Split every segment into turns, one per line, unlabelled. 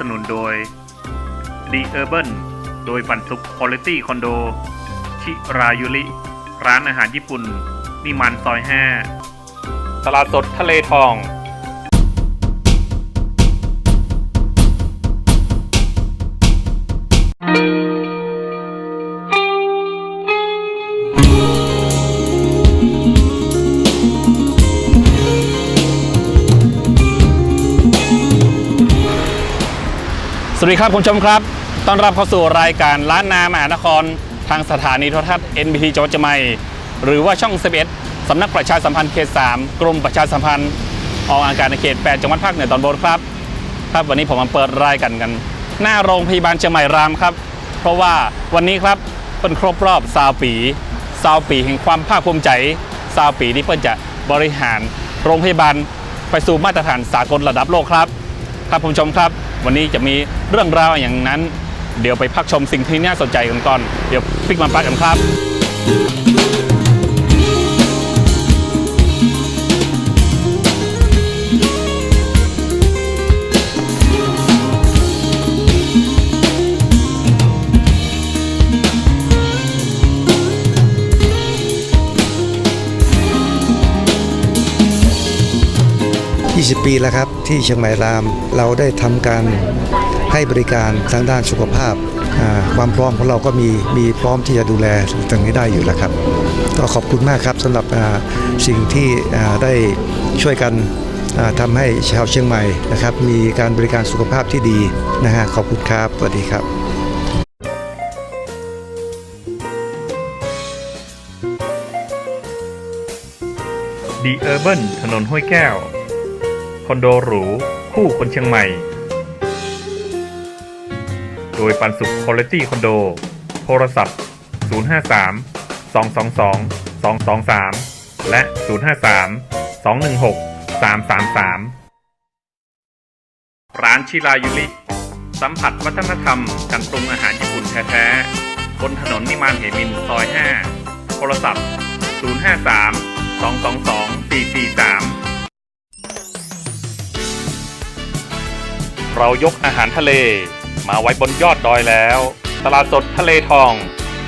สนุนโดย The Urban โดยปันสุข Quality Condo ชิรายุริ ร้านอาหารญี่ปุ่นนิมันซอย 5 ตลาดสดทะเลทอง
สวัสดีครับคุณผู้ชมครับ ต้อนรับเข้าสู่รายการล้านนามหานคร ทางสถานีโทรทัศน์ NBT จังหวัดเชียงใหม่หรือว่าช่อง 11 สำนักประชาสัมพันธ์เขต 3 กรมประชาสัมพันธ์ออกอากาศในเขต 8 จังหวัดภาคเหนือตอนบนครับ ครับวันนี้ผมมาเปิดรายการกัน หน้าโรงพยาบาลเชียงใหม่รามครับ เพราะว่าวันนี้ครับเป็นครบรอบซาวปีซาวปีแห่งความภาคภูมิใจซาวปีที่เปิ้นจะบริหารโรงพยาบาลไปสู่มาตรฐานสากลระดับโลกครับ ครับคุณผู้ชมครับ วันนี้จะมีเรื่องราวอย่างนั้น เดี๋ยวไปพักชมสิ่งที่น่าสนใจกันก่อน เดี๋ยวปิกมาปักกันครับ
20ปีแล้วครับ ที่เชียงใหม่ราม เราได้ทำการให้บริการทางด้านสุขภาพ ความพร้อมของเราก็มีมีพร้อมที่จะดูแลตรงนี้ได้อยู่แล้วครับ ก็ขอบคุณมากครับสำหรับสิ่งที่ได้ช่วยกันอ่าทำให้ชาวเชียงใหม่นะครับ มีการบริการสุขภาพที่ดีนะฮะขอบคุณครับสวัสดีครับ
The Urban ถนนห้วยแก้ว อนโดหรู คู่คนเชียงใหม่ โดยปันสุข Quality Condo โทรศัพท์ 053 222 223 และ 053 216 333 ร้านชิรายุริสัมผัสวัฒนธรรมการปรุงอาหารญี่ปุ่นแท้ๆ บนถนนนิมานเหมินซอย 5 โทรศัพท์ 053 222 443 เรายกอาหารทะเล มาไว้บนยอดดอยแล้ว ตลาดสดทะเลทอง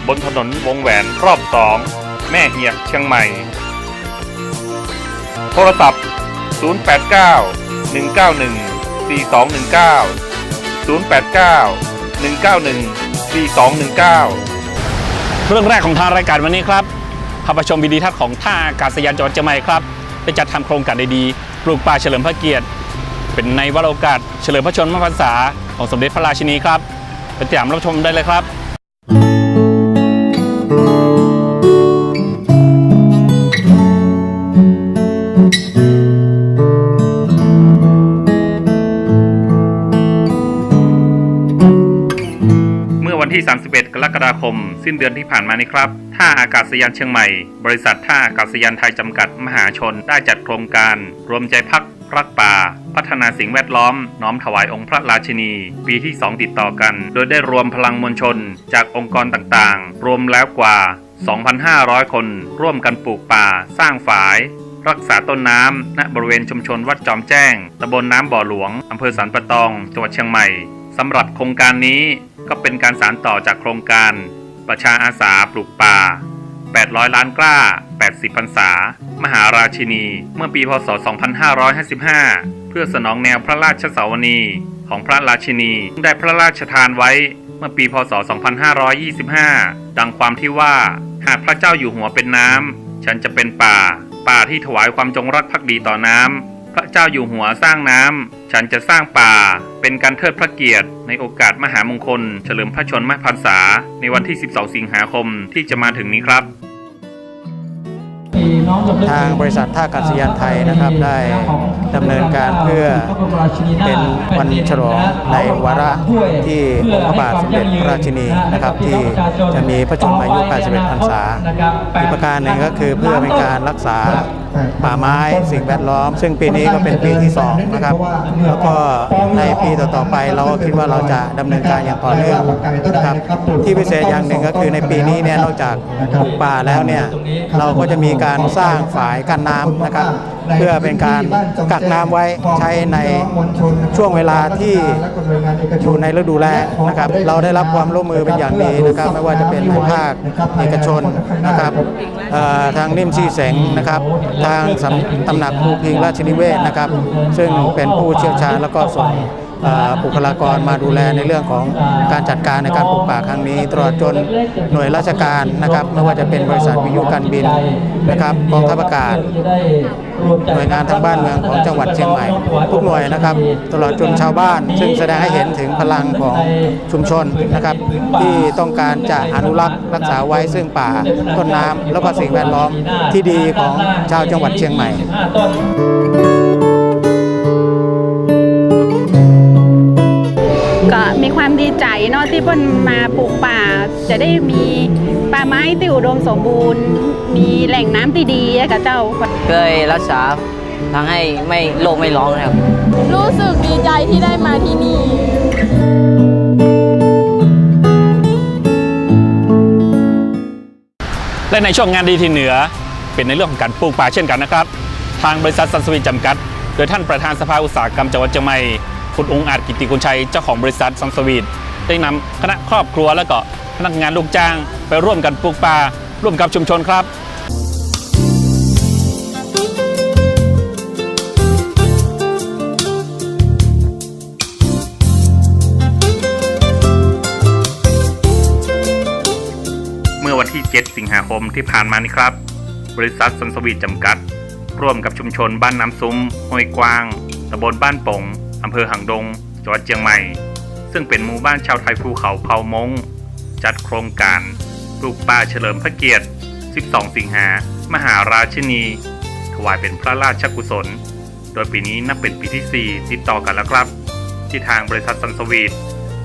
บนถนนวงแหวนรอบสองแม่เหียกเชียงใหม่ โทรศัพท์ 089 191 4219 089 191 4219
เรื่องแรกของทางรายการวันนี้ครับพาไปชมวิดีทัศน์ของท่าอากาศยานจังหวัดเชียงใหม่ครับ ได้จัดทำโครงการดีๆ ปลูกป่าเฉลิมพระเกียรติ เป็นในวโรกาสเฉลิมพระชนมพรรษาของสมเด็จพระราชินีครับไปติดตามรับชมได้เลยครับ
เมื่อวันที่ 31 กรกฎาคม สิ้นเดือนที่ผ่านมานี้ครับ ท่าอากาศยานเชียงใหม่ บริษัทท่าอากาศยานไทยจำกัดมหาชนได้จัดโครงการ รวมใจพักรักป่า พัฒนาสิ่งแวดล้อม น้อมถวายองค์พระราชินี ปีที่ 2 ติดต่อกัน โดยได้รวมพลังมวลชน จากองค์กรต่างๆ รวมแล้วกว่า 2,500 คน ร่วมกันปลูกป่า สร้างฝาย รักษาต้นน้ำณบริเวณชุมชนวัดจอมแจ้งตำบลน้ำบ่อหลวงอำเภอสันปะตอง จังหวัดเชียงใหม่สำหรับโครงการนี้ก็เป็นการสานต่อจากโครงการ ประชาอาสาปลูกป่า 800 ล้านกล้า 80พรรษา มหาราชินี เมื่อปี พศ 2555 พื่อสนองแนวพระราชสาวนีของพระราชินีได้พระราชทานไว้เมื่อปีพศ 2525 ดังความที่ว่า หากพระเจ้าอยู่หัวเป็นน้ำฉันจะเป็นป่า ป่าที่ถวายความจงรักภักดีต่อน้ำพระเจ้าอยู่หัวสร้างน้ำฉันจะสร้างป่า เป็นการเทิดพระเกียรติ ในโอกาสมหามงคล เฉลิมพระชนมพรรษา ในวันที่ 12 สิงหาคมที่จะมาถึงนี้ครับ
ทางบริษัทท่าอากาศยานไทยนะครับได้ดำเนินการเพื่อเป็นวันฉลองในวาระที่องค์พระบาทสมเด็จพระราชินีนะครับที่จะมีพระชนมายุ 81 พรรษาอีกประการหนึ่งก็คือเพื่อเป็นการรักษาป่าไม้สิ่งแวดล้อม ซึ่งปีนี้ก็เป็นปีที่สองนะครับแล้วก็ในปีต่อๆไปเราก็คิดว่าเราจะดำเนินการอย่างต่อเนื่องนะครับที่พิเศษอย่างหนึ่งก็คือในปีนี้เนี่ยนอกจากปลูกป่าแล้วเนี่ยเราก็จะมีการสร้างางฝายกั้นน้ำนะครับ เพื่อเป็นการกักน้ำไว้ใช้ในช่วงเวลาที่อยู่ในฤดูแล้งนะครับ เราได้รับความร่วมมือเป็นอย่างดีนะครับ ไม่ว่าจะเป็นในภาคเอกชนนะครับทางนิ่มซีเสงนะครับ ทางตำหนักครูพิงราชนิเวศนะครับ ซึ่งเป็นผู้เชี่ยวชาญแล้วก็ส่ง บุคลากรมาดูแลในเรื่องของการจัดการในการปลูกป่าครั้งนี้ ตลอดจนหน่วยราชการนะครับไม่ว่าจะเป็นบริษัทวิทยุการบินนะครับกองทัพอากาศหน่วยงานทางบ้านเมืองของจังหวัดเชียงใหม่ทุกหน่วยนะครับ ตลอดจนชาวบ้าน ซึ่งแสดงให้เห็นถึงพลังของชุมชนนะครับ ที่ต้องการจะอนุรักษ์รักษาไว้ซึ่งป่าต้นน้ำแล้วก็สิ่งแวดล้อมที่ดีของชาวจังหวัดเชียงใหม่
มีความดีใจเนาะที่เพิ่นมาปลูกป่า จะได้มีป่าไม้ที่อุดมสมบูรณ์ มีแหล่งน้ำที่ดีให้กับเจ้า
เคยรักษาทำให้ไม่โลกไม่ร้องนะครับ
รู้สึกดีใจที่ได้มาที่นี่
และในช่วงงานดีที่เหนือ เป็นในเรื่องของการปลูกป่าเช่นกันนะครับ ทางบริษัทสันสวีจำกัด โดยท่านประธานสภาอุตสาหกรรมจังหวัดเชียงใหม่ คุณองค์อาจกิติกุลชัยเจ้าของบริษัทสันสวีทได้นำคณะครอบครัวและก็พนักงานลูกจ้าง ไปร่วมกันปลูกป่าร่วมกับชุมชนครับ
เมื่อวันที่ 7 สิงหาคมที่ผ่านมานี้ครับ บริษัทสันสวีทจำกัด ร่วมกับชุมชนบ้านน้ำซุ้มห้วยกว้างตำบลบ้านปง อำเภอหางดง จังหวัดเชียงใหม่ ซึ่งเป็นหมู่บ้านชาวไทยภูเขาเผ่ามง จัดโครงการปลูกป่าเฉลิมพระเกียรติ 12 สิงหา มหาราชินี ถวายเป็นพระราชกุศล โดยปีนี้นับเป็นปีที่ 4 ติดต่อกันแล้วครับ ที่ทางบริษัทสันสวีท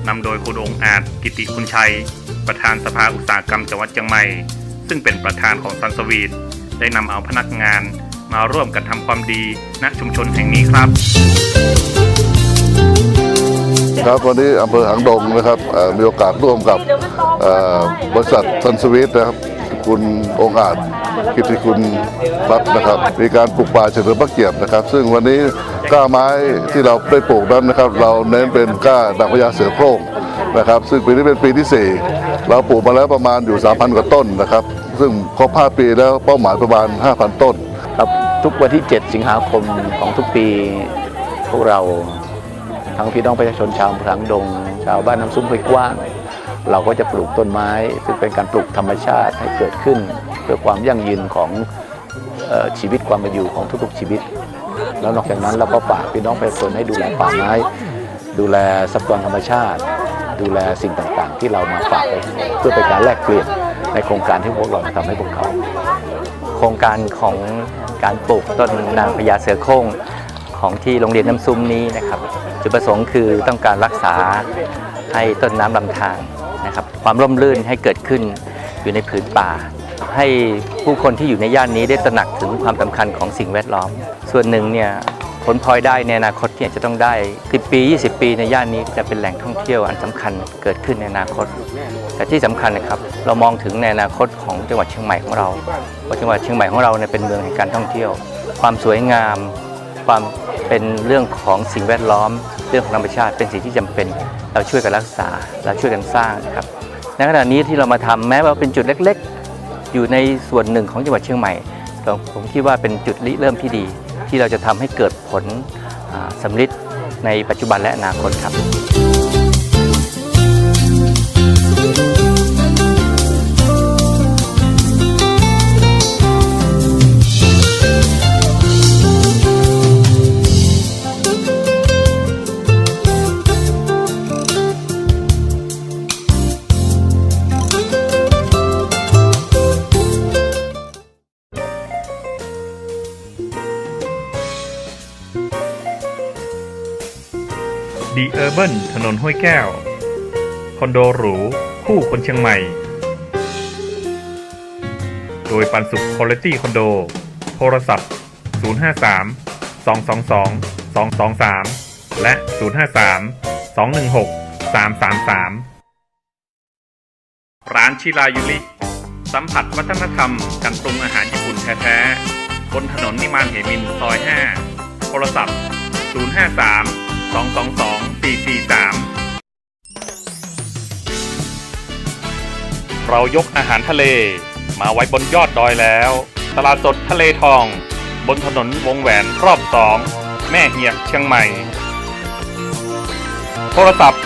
นำโดยคุณองค์อาจกิติคุณชัย ประธานสภาอุตสาหกรรมจังหวัดเชียงใหม่ ซึ่งเป็นประธานของสันสวีทได้นำเอาพนักงานมาร่วมกันทำความดีณชุมชนแห่งนี้ครับ
ครับวันนี้อำเภอหางดงนะครับมีโอกาสร่วมกับบริษัทซันสวีทนะครับคุณองอาจกิติคุณรัตน์นะครับ มีการปลูกป่าเฉลิมพระเกียรตินะครับ ซึ่งวันนี้กล้าไม้ที่เราได้ปลูกนั้นนะครับ เราเน้นเป็นกล้าดักพญาเสือโคร่งนะครับ ซึ่งปีนี้เป็นปีที่ 4 เราปลูกมาแล้วประมาณอยู่ 3,000 กว่าต้นนะครับ ซึ่งครบ5ปีแล้วเป้าหมายประมาณ 5,000 ต้น
ครับทุกวันที่ 7 สิงหาคมของทุกปีพวกเรา ทั้งพี่น้องประชาชนชาวอำเภอหางดง ชาวบ้านน้ำซุ้มห้วยกว้าง เราก็จะปลูกต้นไม้ ซึ่งเป็นการปลูกธรรมชาติให้เกิดขึ้น เพื่อความยั่งยืนของออชีวิตความเป็นอยู่ของทุกๆชีวิต แล้วนอกจากนั้นเราก็ฝากพี่น้องประชาชนให้ดูแลป่าไม้ ดูแลทรัพยากรธรรมชาติ ดูแลสิ่งต่างๆ ที่เรามาฝากไว้ให้เพื่อเป็นการแลกเปลี่ยนในโครงการที่พวกเราทำให้พวกเขา
โครงการของการปลูกต้นนางพญาเสือโคร่งของที่โรงเรียนน้ำซุ้มนี้นะครับ จุดประสงค์คือต้องการรักษาให้ต้นน้ำลำธารนะครับ ความร่มรื่นให้เกิดขึ้นอยู่ในผืนป่า ให้ผู้คนที่อยู่ในย่านนี้ได้ตระหนักถึงความสำคัญของสิ่งแวดล้อม ส่วนหนึ่งเนี่ยผลพลอยได้ในอนาคตที่อาจจะต้องได้ 10 ปี 20 ปีในย่านนี้จะเป็นแหล่งท่องเที่ยวอันสำคัญเกิดขึ้นในอนาคต แต่ที่สำคัญนะครับ เรามองถึงในอนาคตของจังหวัดเชียงใหม่ของเราเพราะจังหวัดเชียงใหม่ของเราเนี่ยเป็นเมืองแห่งการท่องเที่ยว ความสวยงาม ความ เป็นเรื่องของสิ่งแวดล้อม เรื่องของธรรมชาติเป็นสิ่งที่จำเป็น เราช่วยกันรักษา เราช่วยกันสร้างนะครับในขณะนี้ที่เรามาทำแม้ว่าเป็นจุดเล็กๆ อยู่ในส่วนหนึ่งของจังหวัดเชียงใหม่ผมคิดว่าเป็นจุดริเริ่มที่ดี ที่เราจะทำให้เกิดผลสำลิดในปัจจุบันและอนาคตครับ
ดีเออร์เบิถนนห้วยแก้ว คอนโดหรู คู่คนเชียงใหม่ โดยปันสุขคุณ i t y คอนโด โทรศัพท์ 053 222 223 และ 053 216 333 ร้านชิรายุริสัมผัสวัฒนธรรมการปรุงอาหารญี่ปุ่นแท้ๆ บนถนนนิมานเหมินซอย 5 โทรศัพท์ 053 222 443เรายกอาหารทะเล มาไว้บนยอดดอยแล้ว ตลาดสดทะเลทอง บนถนนวงแหวนรอบสอง แม่เหียกเชียงใหม่ โทรศัพท์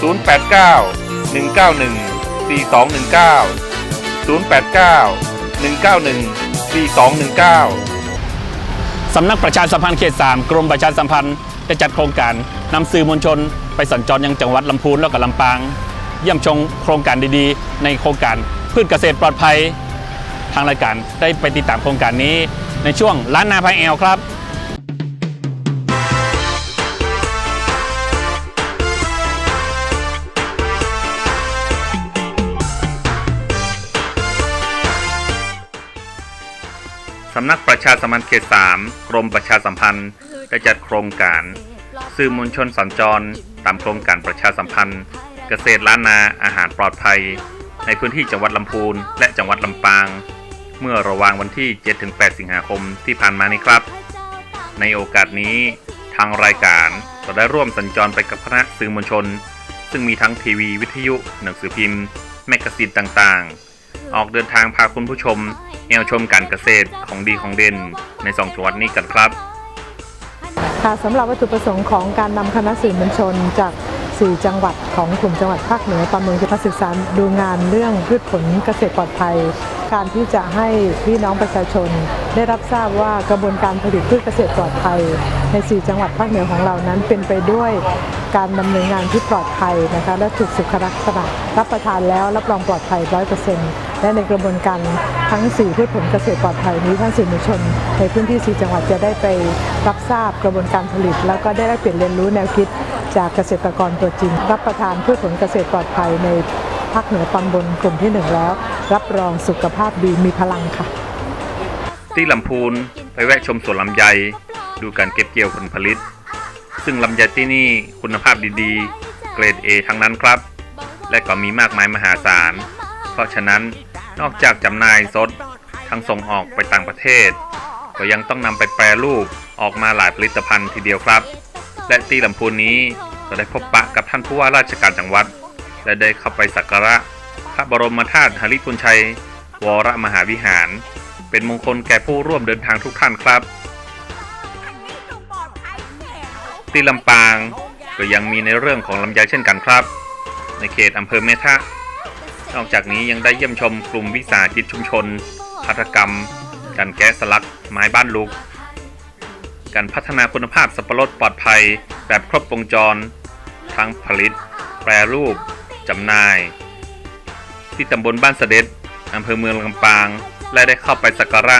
089 191 4219 089 191 4219
สำนักประชาสัมพันธ์เขต 3 กรมประชาสัมพันธ์ ได้จัดโครงการนำสื่อมวลชน ไปสัญจรยังจังหวัดลำพูนแล้วก็ลำปาง เยี่ยมชมโครงการดีๆ ในโครงการพืชเกษตรปลอดภัย ทางรายการได้ไปติดตามโครงการนี้ในช่วงล้านนาพายแอลครับำ
นักประชาสัมพันธ์เขต3กรมประชาสัมพันธ์ได้จัดโครงการสื่อมวลชนสัญจร ตามโครงการประชาสัมพันธ์ เกษตรล้านนาอาหารปลอดภัย ในพื้นที่จังหวัดลำพูนและจังหวัดลำปาง เมื่อระหว่างวันที่ 7-8 สิงหาคมที่ผ่านมานี้ครับ ในโอกาสนี้ทางรายการก็ได้ร่วมสัญจรไปกับคณะสื่อมวลชน ซึ่งมีทั้งทีวีวิทยุ หนังสือพิมพ์ แมกกาซีนต่างๆ ออกเดินทางพาคุณผู้ชมแนวชมการเกษตรของดีของเด่นในสองจังหวัดนี้กันครับ
ค่ะสำหรับวัตถุประสงค์ของการนำคณะสื่อมวลชนจาก4จังหวัดของกลุ่มจังหวัดภาคเหนือตอนเมืองจะมาศึกษาดูงานเรื่องพืชผลเกษตรปลอดภัย การที่จะให้พี่น้องประชาชน ได้รับทราบว่ากระบวนการผลิตพืชเกษตรปลอดภัย ใน4จังหวัดภาคเหนือของเรานั้นเป็นไปด้วยการดำเนินงานที่ปลอดภัยนะคะและถูกสุขลักษณะรับประทานแล้วรับรองปลอดภัย100% และในกระบวนการทั้ง4พืชผลเกษตรปลอดภัยนี้ท่านสื่อมวลชน ในพื้นที่4จังหวัดจะได้ไปรับทราบกระบวนการผลิต แล้วก็ได้แลกเปลี่ยนเรียนรู้แนวคิดจากเกษตรกรตัวจริง รับประทานพืชผลเกษตรปลอดภัยในภาคเหนือตอนบนกลุ่มที่หนึ่งแล้ว รับรองสุขภาพดีมีพลังค่ะ
ที่ลำพูนไปแวะชมสวนลำไย ดูการเก็บเกี่ยวผลผลิต ซึ่งลำไยที่นี่คุณภาพดีๆ เกรด A ทั้งนั้นครับ และก็มีมากมายมหาศาล เพราะฉะนั้น นอกจากจำหน่ายสดทั้งส่งออกไปต่างประเทศ ก็ยังต้องนำไปแปรรูปออกมาหลายผลิตภัณฑ์ทีเดียวครับ และที่ลำพูนนี้ก็ได้พบปะกับท่านผู้ว่าราชการจังหวัด และได้เข้าไปสักการะพระบรมธาตุหริพุนชัย วรมหาวิหาร เป็นมงคลแก่ผู้ร่วมเดินทางทุกท่านครับ ที่ลำปางก็ยังมีในเรื่องของลำไยเช่นกันครับ ในเขตอำเภอเมทะ นอกจากนี้ยังได้เยี่ยมชมกลุ่มวิสาหกิจชุมชน พัฒกรรม การแกะสลัก ไม้บ้านลุก การพัฒนาคุณภาพสับปะรดปลอดภัย แบบครบวงจร ทั้งผลิต แปรรูป จำหน่าย ที่ตำบลบ้านเสด็จอำเภอเมืองลำปาง และได้เข้าไปสักการะ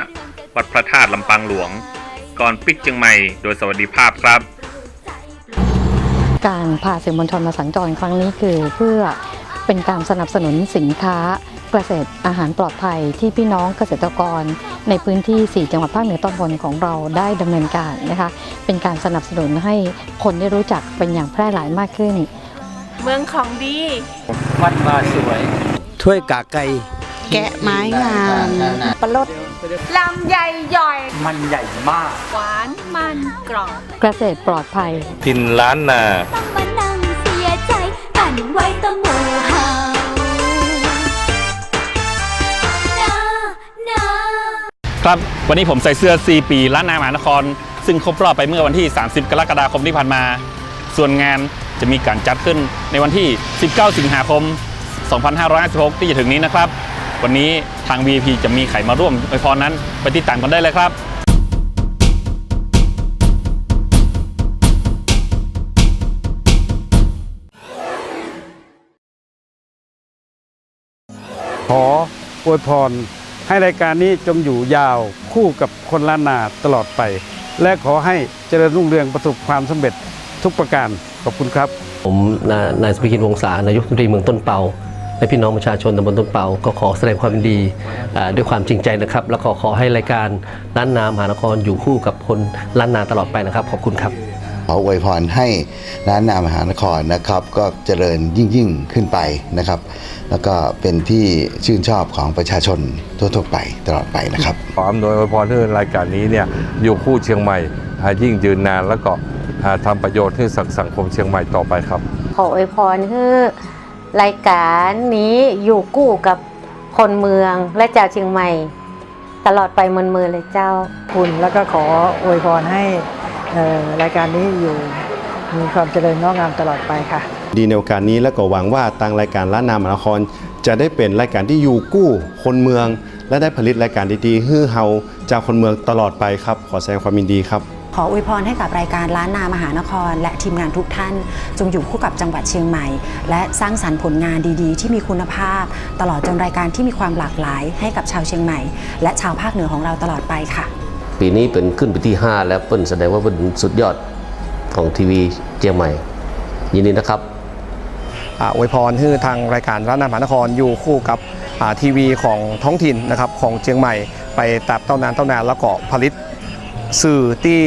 วัดพระธาตุลำปางหลวง ก่อนปิดเชียงใหม่โดยสวัสดิภาพครับ
การพาสื่อมวลชนมาสัญจรครั้งนี้คือเพื่อ เป็นการสนับสนุนสินค้าเกษตรอาหารปลอดภัยที่พี่น้องเกษตรกร ในพื้นที่ 4 จังหวัดภาคเหนือตอนบนของเราได้ดำเนินการนะคะ เป็นการสนับสนุนให้คนได้รู้จักเป็นอย่างแพร่หลายมากขึ้น
เมืองของดี
วัดบาสวย
ถ้วยกากไก่
แกะไม้งามปลด
ลำใหญ่ย่อย
มันใหญ่มาก
หวานมันกรอบ
เกษตรปลอดภัย
ทินล้านนา
ต้องมานั่งเสียใจปั่นไว้ตะหมู
ครับ วันนี้ผมใส่เสื้อ 4 ปีล้านนามหานคร ซึ่งครบรอบไปเมื่อวันที่ 30 กรกฎาคมที่ผ่านมา ส่วนงานจะมีการจัดขึ้นในวันที่ 19 สิงหาคม 2556 ที่จะถึงนี้นะครับ วันนี้ทาง VIP จะมีใครมาร่วมอวยพรนั้นไปติดตามกันได้เลยครับ
ขออวยพร ให้รายการนี้จงอยู่ยาวคู่กับคนล้านนาตลอดไป และขอให้เจริญรุ่งเรืองประสบความสำเร็จทุกประการขอบคุณครับ
ผมนานายสุภกินวงศานายกรัฐมนตรีเมืองต้นเปาและพี่น้องประชาชนตำบลต้นเปาก็ขอแสดงความยินดีอ่าด้วยความจริงใจนะครับ แล้วก็ขอให้รายการล้านนามหานครอยู่คู่กับคนล้านนาตลอดไปนะครับ ขอบคุณครับ
ขออวยพรให้ร้านนามหานครนะครับ ก็เจริญยิ่งยิ่งขึ้นไปนะครับ แล้วก็เป็นที่ชื่นชอบของประชาชนทั่วๆไปตลอดไปนะครับ
ขออำนวยอวยพรให้รายการนี้เนี่ยอยู่คู่เชียงใหม่อ่ายิ่งยืนนานแล้วก็อ่าทำประโยชน์ให้สังสังคมเชียงใหม่ต่อไปครับ
ขออวยพรให้รายการนี้อยู่กู้กับคนเมืองและชาวเชียงใหม่ ตลอดไปมือมือเลยเจ้า
คุณแล้วก็ขออวยพรให้เอ่อรายการนี้อยู่มีความเจริญงอกงามตลอดไปค่ะ
ดีในโอกาสนี้และก็หวังว่าทางรายการล้านนามหานคร จะได้เป็นรายการที่อยู่กู้คนเมือง และได้ผลิตรายการดีๆฮือเฮาจากคนเมืองตลอดไปครับ ขอแสดงความยินดีครับ
ขออวยพรให้กับรายการล้านนามหานคร และทีมงานทุกท่าน จงอยู่คู่กับจังหวัดเชียงใหม่ และสร้างสรรค์ผลงานดีๆ ที่มีคุณภาพ ตลอดจนรายการที่มีความหลากหลาย ให้กับชาวเชียงใหม่ และชาวภาคเหนือของเราตลอดไปค่ะ
ปีนี้เป็นขึ้นไปที่ 5 แล้วเปิ้นแสดงว่าเป็นสุดยอดของทีวีเชียงใหม่ ยินดีนะครับ
อวยพรให้ทางรายการร้านอาหารนครอยู่คู่กับทีวีของท้องถิ่นนะครับของเชียงใหม่ไปตับเต้านานเต้านานแล้วก็ผลิตสื่อที่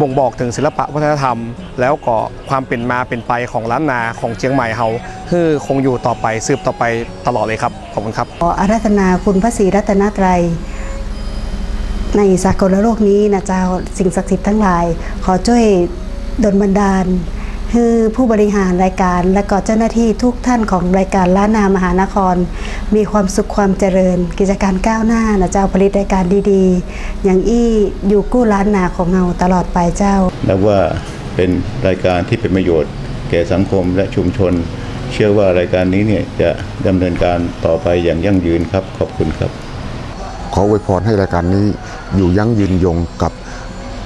บ่งบอกถึงศิลปะวัฒนธรรม แล้วก็ความเป็นมาเป็นไปของล้านนาของเชียงใหม่เฮาคือคงอยู่ต่อไปสืบต่อไปตลอดเลยครับขอบคุณครับ
ขออาราธนาคุณพระศรีรัตนตรัยในสากลโลกนี้นะเจ้าสิ่งศักดิ์สิทธิ์ทั้งหลาย ขอช่วยดลบันดาล คือผู้บริหารรายการและก็เจ้าหน้าที่ทุกท่านของรายการล้านนามหานคร มีความสุขความเจริญ กิจการก้าวหน้านะเจ้าผลิตรายการดีๆ อย่างอี้อยู่กู้ล้านนาของเราตลอดไปเจ้า
นับว่าเป็นรายการที่เป็นประโยชน์ แก่สังคมและชุมชน เชื่อว่ารายการนี้เนี่ยจะดำเนินการต่อไปอย่างยั่งยืนครับ ขอบคุณครับ
ขออวยพรให้รายการนี้อยู่ยั่งยืนยงกับ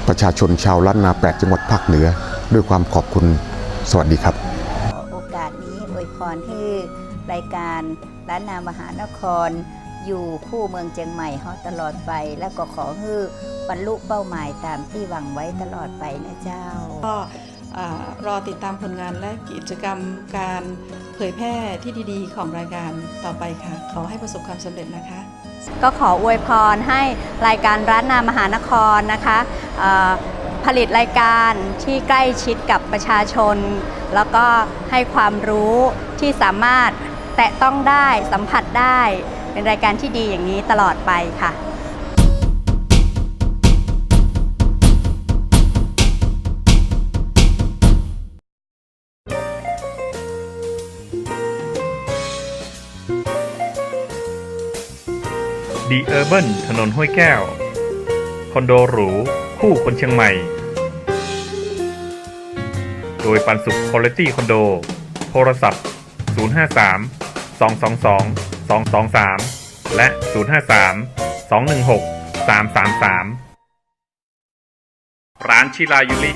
ประชาชนชาวล้านนาแปดจังหวัดภาคเหนือ ด้วยความขอบคุณ สวัสดีครับ
โอกาสนี้อวยพรให้รายการล้านนามหานคร อยู่คู่เมืองเชียงใหม่เฮาตลอดไปแล้วก็ขอให้บรรลุเป้าหมายตามที่หวังไว้ตลอดไปนะเจ้า
ก็อ่ารอติดตามผลงานและกิจกรรมการเผยแพร่ที่ดีๆ ของรายการต่อไปค่ะ ขอให้ประสบความสำเร็จนะคะ
ก็ขออวยพรให้รายการร้านนามหานครนะคะเอ่อ ผลิตรายการที่ใกล้ชิดกับประชาชน แล้วก็ให้ความรู้ที่สามารถแตะต้องได้สัมผัสได้ เป็นรายการที่ดีอย่างนี้ตลอดไปค่ะ
ดีเออร์เบิถนนห้วยแก้ว คอนโดหรู คู่คนเชียงใหม่ โดยปันสุขคุณ i t y คอนโด โทรศัพท์ 053 222 223 และ 053 216 333 ร้านชิรายุริ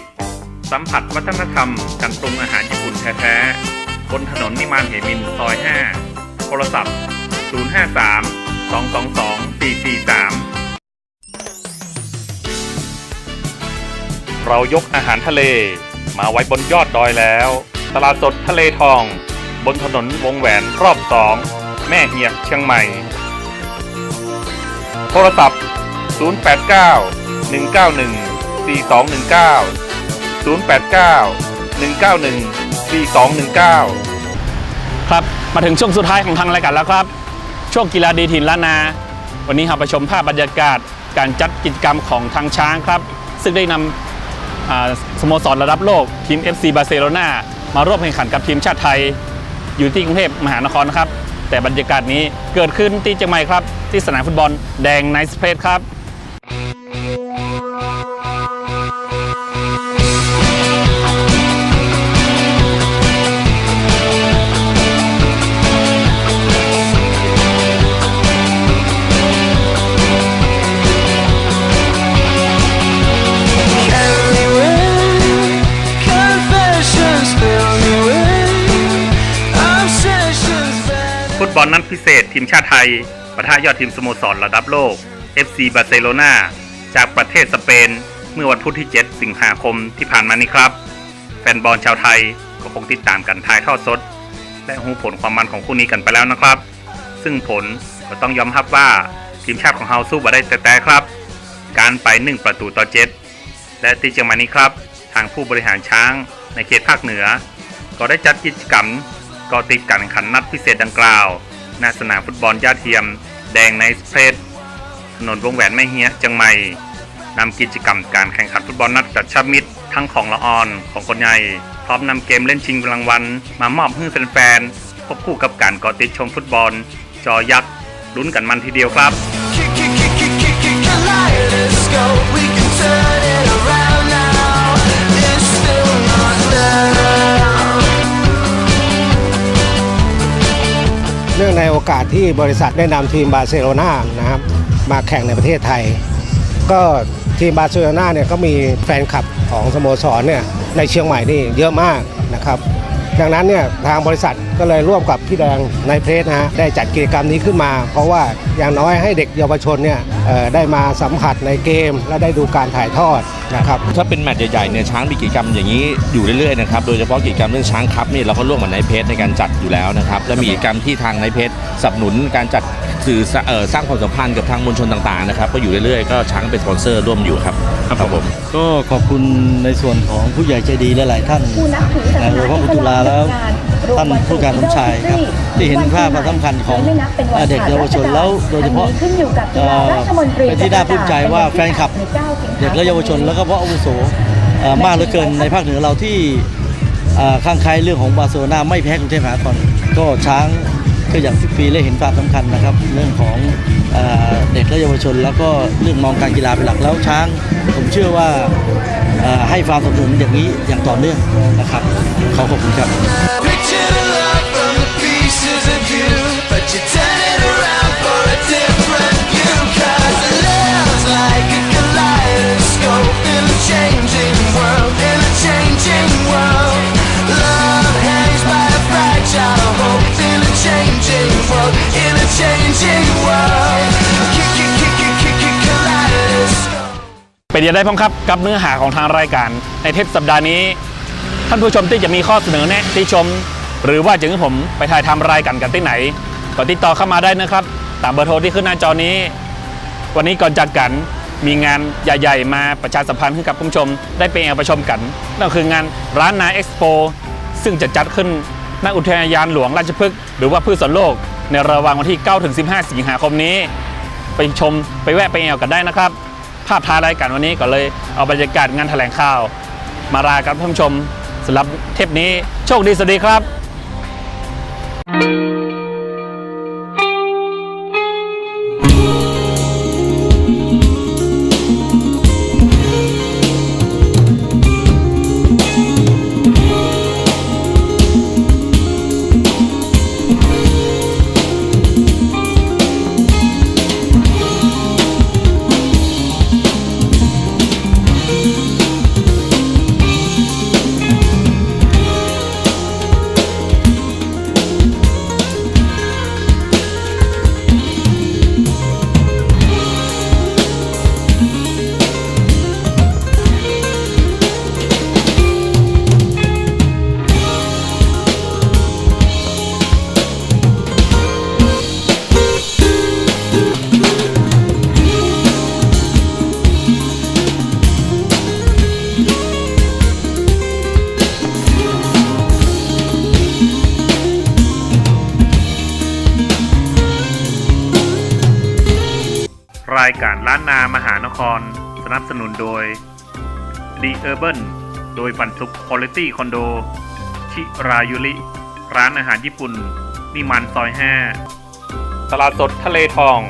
สัมผัสวัฒนธรรมการปรุงอาหารญี่ปุ่นแท้ๆ บนถนนนิมานเหมินซอย 5 โทรศัพท์ 053 222 443 เรายกอาหารทะเล มาไว้บนยอดดอยแล้ว ตลาดสดทะเลทอง บนถนนวงแหวนรอบสอง แม่เหียเชียงใหม่ โทรศัพท์ 089 191 4219 089 191 4219
ครับ มาถึงช่วงสุดท้ายของทางรายการแล้วครับ ช่วงกีฬาดีถิ่นล้านนา วันนี้เราไปชมภาพบรรยากาศการจัดกิจกรรมของทางช้างครับ ซึ่งได้นำอ่า สโมสรระดับโลกทีม FC บาร์เซโลนามาร่วมแข่งขันกับทีมชาติไทย อยู่ที่กรุงเทพมหานครนะครับ แต่บรรยากาศนี้เกิดขึ้นที่เชียงใหม่ครับ ที่สนามฟุตบอลแดงไนท์เพลสครับ
พิเศษทีมชาติไทยปะทะยอดทีมสโมสรระดับโลก FC บาร์เซโลนาจากประเทศสเปน เมื่อวันพุธที่ 7 สิงหาคมที่ผ่านมานี้ครับ แฟนบอลชาวไทยก็คงติดตามกันถ่ายทอดสด และหูผลความมันของคู่นี้กันไปแล้วนะครับ ซึ่งผลก็ต้องยอมรับว่าทีมชาติของเฮาสู้บ่ได้แต่แต่ครับ การไป 1 ประตูต่อ 7 และที่เชียงใหม่นี้ครับ ทางผู้บริหารช้างในเขตภาคเหนือ ก็ได้จัดกิจกรรมก่อติดการแข่งขันนัดพิเศษดังกล่าว ณสนามฟุตบอลย่าเทียม แดงในสเพรสถนนวงแหวนไม่เฮียจังใหม่นำกิจกรรมการแข่งขันฟุตบอลนัดจัดชับมิตรทั้งของละออนของคนใหญ่พร้อมนำเกมเล่นชิงรางวัลมามอบให้แฟนๆควบคู่กับการก่อติดชมฟุตบอล จอยักษ์ลุ้นกันมันทีเดียวครับ
เนื่องใอกาสที่บริษัทได้นำทีมบาร์เซโลนานะครับมาแข่งในประเทศไทย ก็ทีมบาร์เซโลนาเนี่ยก็มีแฟนคลับของสโมสรเนี่ยในเชียงใหม่นี่เยอะมากนะครับ ดังนั้นเนี่ยทางบริษัทก็เลยร่วมกับพี่แดงในเพจนะฮะได้จัดกิจกรรมนี้ขึ้นมา เพราะว่าอย่างน้อยให้เด็กเยาวชนเนี่ยได้มาสัมผัสในเกม และได้ดูการถ่ายทอดนะครับ
ถ้าเป็นแมตช์ใหญ่ๆเนี่ยช้างมีกิจกรรมอย่างนี้อยู่เรื่อยๆนะครับโดยเฉพาะกิจกรรมเรื่องช้างครับนี่เราก็ร่วมกับนายเพจในการจัดอยู่แล้วนะครับและมีกิจกรรมที่ทางนายเพจสนับสนุนการจัด สื่อสเอ่อสร้างความสัมพันธ์กับทางมวลชนต่างๆนะครับก็อยู่เรื่อยๆก็ช้างเป็นสปอนเซอร์ร่วมอยู่ครับครับผม
ก็ขอบคุณในส่วนของผู้ใหญ่ใจดีหลายๆท่านนายโดยเฉพาะคุณตุลาแล้วท่านผู้การสมชายครับที่เห็นภาพความสำคัญของเด็กเยาวชนแล้วโดยเฉพาะเอ่อเป็นที่น่าภูมิใจว่าแฟนคลับ เด็กและเยาวชนแล้วก็เพราะอาวุโสเอ่อมากเหลือเกินในภาคเหนือเราที่เอ่อข้างใครเรื่องของบาร์เซโลนาไม่แพ้กรุงเทพมหานครก็ช้าง ก็อย่างทุกปีได้เห็นความสำคัญนะครับ เรื่องของเด็กและเยาวชน แล้วก็เรื่องมองการกีฬาเป็นหลักแล้วช้าง ผมเชื่อว่าให้ความสนับสนุนอย่างนี้อย่างต่อเนื่องนะครับขอขอบคุณครับ
Picture the love from the pieces
เป็นยังไงบ้างครับกับเนื้อหาของทางรายการ ในเทปสัปดาห์นี้ ท่านผู้ชมที่จะมีข้อเสนอแนะที่ชม หรือว่าจะให้ผมไปถ่ายทำรายการกันที่ไหนก็ติดต่อเข้ามาได้นะครับ ตามเบอร์โทรที่ขึ้นหน้าจอนี้ วันนี้ก่อนจากกันมีงานใหญ่ๆ มาประชาสัมพันธ์ให้กับคุณผู้ชม ได้ไปแอลประชมกันนั่นคืองานร้านนาเอ็กซ์โปซึ่งจะจัดขึ้นณอุทยานหลวงราชพฤกษ์หรือว่าพืชสวนโลก ในระหว่างวันที่9ถึง15 สิงหาคมนี้ ไปชมไปแวะไปแอลกันได้นะครับ ภาพท้ายรายการวันนี้ก็เลยเอาบรรยากาศงานแถลงข่าว มาลากับท่านผู้ชมสำหรับเทปนี้โชคดีสวัสดีครับ
การล้านนามหานคร สนับสนุนโดย The Urban โดยปันสุข Quality Condo ชิรายุริ ร้านอาหารญี่ปุ่นนิมันซอย 5 ตลาดสดทะเลทอง